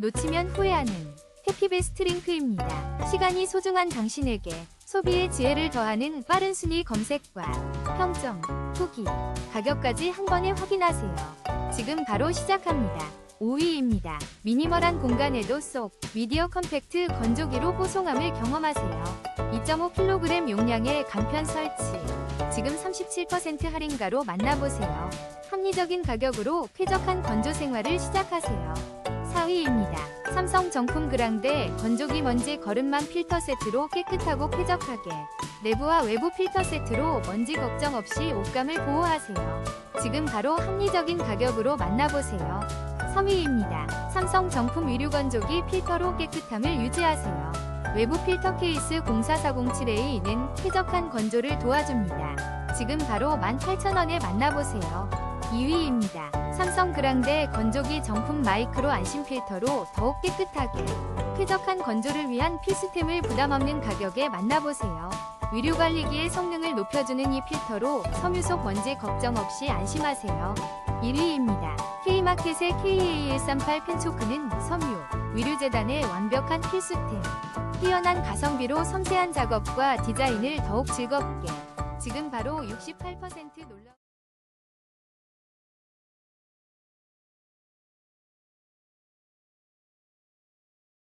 놓치면 후회하는 해피베스트 링크입니다. 시간이 소중한 당신에게 소비의 지혜를 더하는 빠른 순위 검색과 평점, 후기, 가격까지 한 번에 확인하세요. 지금 바로 시작합니다. 5위입니다. 미니멀한 공간에도 쏙 미디어 컴팩트 건조기로 뽀송함을 경험하세요. 2.5kg 용량의 간편 설치. 지금 37% 할인가로 만나보세요. 합리적인 가격으로 쾌적한 건조 생활을 시작하세요. 4위입니다. 삼성 정품 그랑데 건조기 먼지 거름망 필터 세트로 깨끗하고 쾌적하게 내부와 외부 필터 세트로 먼지 걱정 없이 옷감을 보호하세요. 지금 바로 합리적인 가격으로 만나보세요. 3위입니다. 삼성 정품 위류 건조기 필터로 깨끗함을 유지하세요. 외부 필터 케이스 04407A는 쾌적한 건조를 도와줍니다. 지금 바로 18,000원에 만나보세요. 2위입니다. 삼성 그랑데 건조기 정품 마이크로 안심 필터로 더욱 깨끗하게 쾌적한 건조를 위한 필수템을 부담 없는 가격에 만나보세요. 위류 관리기의 성능을 높여주는 이 필터로 섬유 속 먼지 걱정 없이 안심하세요. 1위입니다. K마켓의 KA138 펜초크는 섬유, 위류 재단의 완벽한 필수템. 뛰어난 가성비로 섬세한 작업과 디자인을 더욱 즐겁게. 지금 바로 68% 놀라